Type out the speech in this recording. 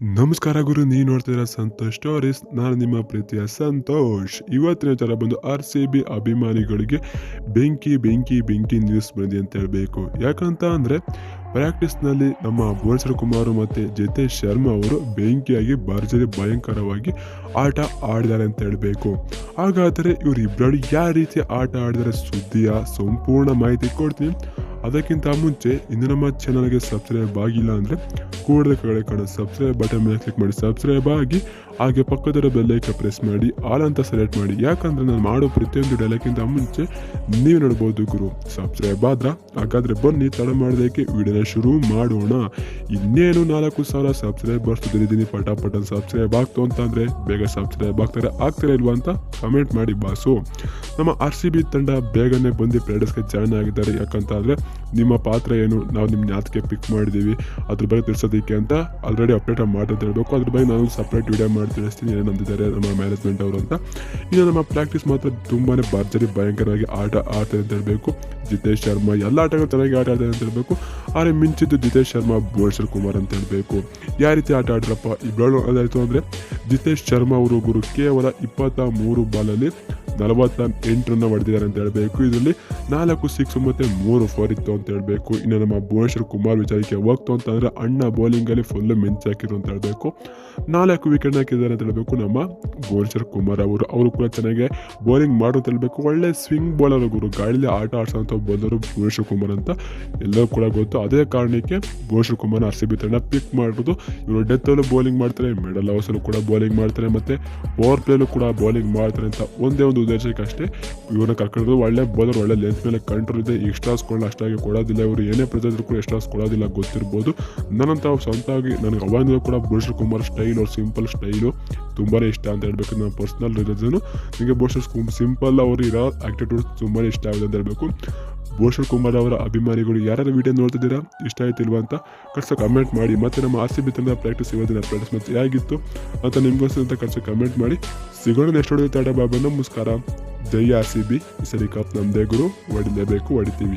ನಮಸ್ಕಾರ ಗುರು, ನೀವು ನೋಡ್ತಿರೋ ಸಂತೋಷ್ ಸ್ಟೋರೀಸ್ ನಾನು ನಿಮ್ಮ ಪ್ರೀತಿಯ ಸಂತೋಷ್. ಇವತ್ತಿನ ವಿಚಾರ ಬಂದು ಆರ್ ಸಿ ಬಿ ಅಭಿಮಾನಿಗಳಿಗೆ ಬೆಂಕಿ ಬೆಂಕಿ ಬೆಂಕಿ ನ್ಯೂಸ್ ಬಂದಿದೆ ಅಂತ ಹೇಳಬೇಕು. ಯಾಕಂತ ಅಂದರೆ ಪ್ರಾಕ್ಟೀಸ್ನಲ್ಲಿ ನಮ್ಮ ಭುವನೇಶ್ವರ ಕುಮಾರ್ ಮತ್ತು ಜಿತೇಶ್ ಶರ್ಮಾ ಅವರು ಬೆಂಕಿಯಾಗಿ ಭರ್ಜರಿ ಭಯಂಕರವಾಗಿ ಆಟ ಆಡಿದ್ದಾರೆ ಅಂತ ಹೇಳಬೇಕು. ಹಾಗಾದರೆ ಇವರಿಬ್ಬರು ಯಾವ ರೀತಿ ಆಟ ಆಡಿದರೆ ಸುದ್ದಿಯ ಸಂಪೂರ್ಣ ಮಾಹಿತಿ ಕೊಡ್ತೀನಿ. ಅದಕ್ಕಿಂತ ಮುಂಚೆ ಇನ್ನು ನಮ್ಮ ಚಾನಲ್ಗೆ ಸಬ್ಸ್ಕ್ರೈಬ್ ಆಗಿಲ್ಲ ಅಂದರೆ ಕೂಡಲೇ ಕಡೆ ಕಡೆ ಸಬ್ಸ್ಕ್ರೈಬ್ ಬಟನ್ ಮೇಲೆ ಕ್ಲಿಕ್ ಮಾಡಿ. ಸಬ್ಸ್ಕ್ರೈಬ್ ಆಗಿ ಹಾಗೆ ಪಕ್ಕದಲ್ಲಿರೋ ಬೆಲ್ಲೈಕ ಪ್ರೆಸ್ ಮಾಡಿ. ಆಲ್ ಅಂತ ಸೆಲೆಕ್ಟ್ ಮಾಡಿ. ಯಾಕಂದರೆ ನಾನು ಮಾಡೋ ಪ್ರತಿಯೊಂದು ಡೈಲಾಗಿಂತ ಮುಂಚೆ ನೀವು ನೋಡ್ಬೋದು ಗುರು. ಸಬ್ಸ್ಕ್ರೈಬ್ ಆದ್ರ? ಹಾಗಾದರೆ ಬನ್ನಿ, ತಡ ಮಾಡೋದಕ್ಕೆ ವಿಡಿಯೋನ ಶುರು ಮಾಡೋಣ. ಇನ್ನೇನು ನಾಲ್ಕು ಸಾವಿರ ಸಬ್ಸ್ಕ್ರೈಬ್ ಬರ್ತಿದ್ದೀನಿ ಪಟ ಪಟ ಸಬ್ಸ್ಕ್ರೈಬ್ ಆಗ್ತು ಅಂತಂದರೆ ಬೇಗ ಸಬ್ಸ್ಕ್ರೈಬ್ ಆಗ್ತಾರೆ ಆಗ್ತಾರೆ ಇಲ್ವಾ ಅಂತ ಕಮೆಂಟ್ ಮಾಡಿ ಬಾಸು. ನಮ್ಮ ಆರ್ ಸಿ ಬಿ ತಂಡ ಬೇಗನೆ ಬಂದು ಪ್ಲೇಡರ್ಸ್ಗೆ ಜಾಯ್ನ್ ಆಗಿದ್ದಾರೆ. ಯಾಕಂತಂದರೆ ನಿಮ್ಮ ಪಾತ್ರ ಏನು? ನಾವು ನಿಮ್ಮ ಜ್ಞಾತಿಗೆ ಪಿಕ್ ಮಾಡಿದ್ದೀವಿ. ಅದ್ರ ಬಗ್ಗೆ ತಿಳಿಸೋದಕ್ಕೆ ಅಂತ ಆಲ್ರೆಡಿ ಅಪ್ಡೇಟ್ ಮಾಡಿ ಅಂತ ಹೇಳಬೇಕು ಅದ್ರ ಬಗ್ಗೆ ನಾನು ಸಪ್ರೇಟ್ ವಿಡಿಯೋ ಮಾಡಿ ತಿಳಿಸ್ತೀನಿ ಏನಂದಿದ್ದಾರೆ ನಮ್ಮ ಮ್ಯಾನೇಜ್ಮೆಂಟ್ ಅವರು ಅಂತ. ಇನ್ನು ನಮ್ಮ ಪ್ರಾಕ್ಟೀಸ್ ಮಾತ್ರ ತುಂಬಾ ಭರ್ಜರಿ, ಭಯಂಕರವಾಗಿ ಆಟ ಆಡ್ತಾರೆ ಅಂತ ಹೇಳಬೇಕು ಜಿತೇಶ್ ಶರ್ಮಾ, ಎಲ್ಲ ಆಟಗಳು ಚೆನ್ನಾಗಿ ಆಟ ಆಡ್ತಾರೆ ಅಂತ ಹೇಳಬೇಕು ಆದರೆ ಮಿಂಚಿದ್ದು ಜಿತೇಶ್ ಶರ್ಮಾ, ಭುವನೇಶ್ವರ್ ಕುಮಾರ್ ಅಂತ ಹೇಳಬೇಕು ಯಾವ ರೀತಿ ಆಟ ಆಡ್ರಪ್ಪ? ಇಬ್ಬರು ಅದಾಯಿತು ಅಂದರೆ ಜಿತೇಶ್ ಶರ್ಮಾ ಅವರು ಗುರು ಕೇವಲ ಇಪ್ಪತ್ತ ಮೂರು ಬಾಲಲ್ಲಿ ನಲವತ್ತ ಎಂಟು ರನ್ನ ಹೊಡೆದಿದ್ದಾರೆ ಅಂತ ಹೇಳಬೇಕು. ಇದರಲ್ಲಿ ನಾಲ್ಕು ಸಿಕ್ಸ್ ಮತ್ತು ಮೂರು ಫೋರ್ ಇತ್ತು ಅಂತ ಹೇಳಬೇಕು. ಇನ್ನು ನಮ್ಮ ಭುವನೇಶ್ವರ್ ಕುಮಾರ್ ವಿಚಾರಕ್ಕೆ ಹೋಗ್ತು ಅಂತಂದರೆ ಅಣ್ಣ ಬೌಲಿಂಗಲ್ಲಿ ಫುಲ್ ಮಿಂಚ್ ಹಾಕಿದ್ರು ಅಂತ ಹೇಳಬೇಕು. ನಾಲ್ಕು ವಿಕೆಟ್ ಹಾಕಿದ್ದಾರೆ ಅಂತ ಹೇಳಬೇಕು ನಮ್ಮ ಭುವನೇಶ್ವರ್ ಕುಮಾರ್ ಅವರು. ಅವರು ಕೂಡ ಚೆನ್ನಾಗಿ ಬೌಲಿಂಗ್ ಮಾಡು ಅಂತ ಹೇಳಬೇಕು. ಒಳ್ಳೆ ಸ್ವಿಂಗ್ ಬೌಲರ್ ಗುರು. ಗಾಳಿಲಿ ಆಟ ಆಡ್ಸೋಂಥ ಬೌಲರು ಭುವನೇಶ್ವರ್ ಕುಮಾರ್ ಅಂತ ಎಲ್ಲರೂ ಕೂಡ ಗೊತ್ತು. ಅದೇ ಕಾರಣಕ್ಕೆ Bhuvneshwar Kumar R C B ತಂಡ ಪಿಕ್ ಮಾಡಿರೋದು ಇವರು ಡೆತ್ತಲ್ಲೂ ಬೌಲಿಂಗ್ ಮಾಡ್ತಾರೆ ಮಿಡಲ್ ಹೌಸಲ್ಲೂ ಕೂಡ ಬೌಲಿಂಗ್ ಮಾಡ್ತಾರೆ, ಮತ್ತು ಪವರ್ ಪ್ಲೇಲೂ ಕೂಡ ಬೌಲಿಂಗ್ ಮಾಡ್ತಾರೆ ಅಂತ ಒಂದೇ ಒಂದು ಉದ್ದೇಶಕ್ಕೆ ಅಷ್ಟೇ ಇವನ್ನ ಕರ್ಕೊಂಡು ಒಳ್ಳೆ ಬೌಲರ್, ಒಳ್ಳೆ ಲೆನ್ಸ್ ಮೇಲೆ ಕಂಟ್ರೋಲ್ ಇದೆ. ಎಕ್ಸ್ಟ್ರಾಸ್ಗಳನ್ನ ಅಷ್ಟಾಗಿ ಕೊಡೋದಿಲ್ಲ. ಇವರು ಏನೇ ಕೂಡ ಎಕ್ಸ್ಟ್ರಾಸ್ ಕೊಡೋದಿಲ್ಲ ಗೊತ್ತಿರ್ಬೋದು. ನನ್ನಂತ ಸ್ವಂತವಾಗಿ, ನನಗೆ ಅವಾಗಿಂದ ಕೂಡ ಭುವನೇಶ್ವರ್ ಕುಮಾರ್ ಸ್ಟೈಲ್ ಅವ್ರ ಸಿಂಪಲ್ ಸ್ಟೈಲು ತುಂಬಾ ಇಷ್ಟ ಅಂತ ಹೇಳಬೇಕು. ನನ್ನ ಪರ್ಸ್ನಲ್ ರಿಲೀಜನು ನನಗೆ ಕುಮಾರ್ ಸಿಂಪಲ್ ಅವರು ಇರೋ ಆ್ಯಕ್ಟಿಟ್ಯೂಡ್ ತುಂಬಾ ಇಷ್ಟ ಆಗಿದೆ ಅಂತ ಹೇಳಬೇಕು. ಭುವನೇಶ್ವರ್ ಕುಮಾರ್ ಅವರ ಅಭಿಮಾನಿಗಳು ಯಾರು ವೀಡಿಯೋ ನೋಡ್ತಿದ್ದೀರಾ? ಇಷ್ಟ ಆಯ್ತಿಲ್ವಾ ಅಂತ ಕಷ್ಟ ಕಮೆಂಟ್ ಮಾಡಿ. ಮತ್ತೆ ನಮ್ಮ ಆರ್ ಸಿ ಬಿ ತಂಡ ಪ್ರಾಕ್ಟೀಸ್ ಇವತ್ತಿನ ಪ್ರಾಕ್ಟೀಸ್ ಮತ್ತು ಹೇಗಿತ್ತು? ಅಂತ ನಿಮ್ಗೋಸ್ಕರ ಅಂತ ಕಷ್ಟ ಕಮೆಂಟ್ ಮಾಡಿ. ಸಿಗೋಣ ನೆಕ್ಸ್ಟ್ ಹೊಡೆದ ತಾಟ ಬಾಬಾ ನಮಸ್ಕಾರ ಜೈ ಆರ್ ಸಿ ಬಿ. ಸರಿ ಕಪ್ ನಮ್ಮದೇ ಗುರು. ಹೊಡಿಲೇಬೇಕು ಹೊಡಿತೀವಿ